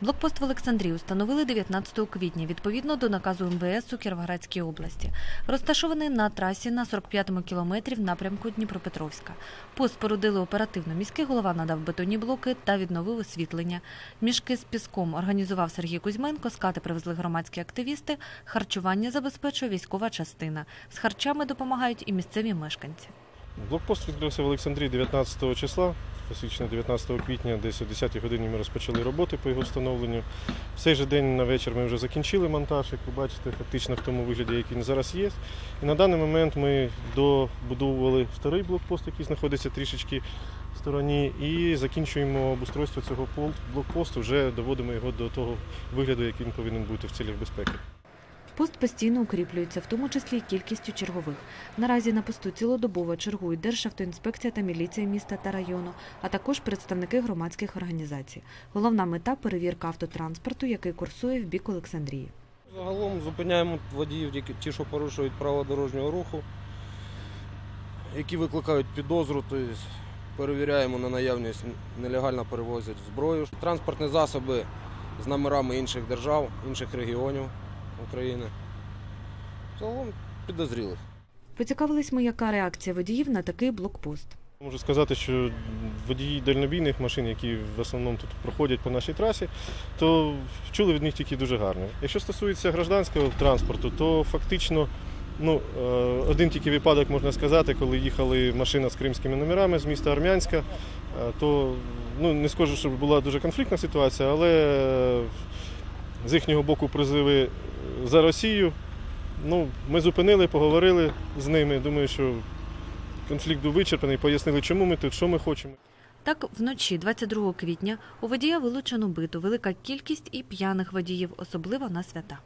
Блокпост в Олександрії установили 19 квітня відповідно до наказу МВС у Кіровоградській області. Розташований на трасі на 45-му кілометрі в напрямку Дніпропетровська. Пост спорудили оперативно. Міський голова надав бетонні блоки та відновив освітлення. Мішки з піском організував Сергій Кузьменко, скати привезли громадські активісти, харчування забезпечує військова частина. З харчами допомагають і місцеві мешканці. Блокпост відкрився в Олександрії 19 числа, фактично 19 квітня, десь о 10 годині ми розпочали роботи по його встановленню. В цей же день на вечір ми вже закінчили монтаж, як ви бачите, фактично в тому вигляді, який він зараз є. І на даний момент ми добудовували вторий блокпост, який знаходиться трішечки в стороні, і закінчуємо обустройство цього блокпосту, вже доводимо його до того вигляду, який він повинен бути в цілях безпеки. Пост постійно укріплюється, в тому числі й кількістю чергових. Наразі на посту цілодобово чергують Державтоінспекція та міліція міста та району, а також представники громадських організацій. Головна мета перевірка автотранспорту, який курсує в бік Олександрії. Загалом зупиняємо водіїв, ті, що порушують право дорожнього руху, які викликають підозру, тобто перевіряємо на наявність нелегально перевозять зброю. Транспортні засоби з номерами інших держав, інших регіонів України. Загалом підозрілих. Поцікавились ми, яка реакція водіїв на такий блокпост. Можу сказати, що водії дальнобійних машин, які в основному тут проходять по нашій трасі, то чули від них тільки дуже гарно. Якщо стосується гражданського транспорту, то фактично ну, е, один тільки випадок можна сказати, коли їхали машина з кримськими номерами з міста Армянська, е, то ну, не скажу, що була дуже конфліктна ситуація, але з їхнього боку призиви за Росію. Ну, ми зупинили, поговорили з ними. Думаю, що конфлікт був вичерпаний, пояснили, чому ми тут, що ми хочемо. Так, вночі 22 квітня у водія вилучено биту велика кількість і п'яних водіїв, особливо на свята.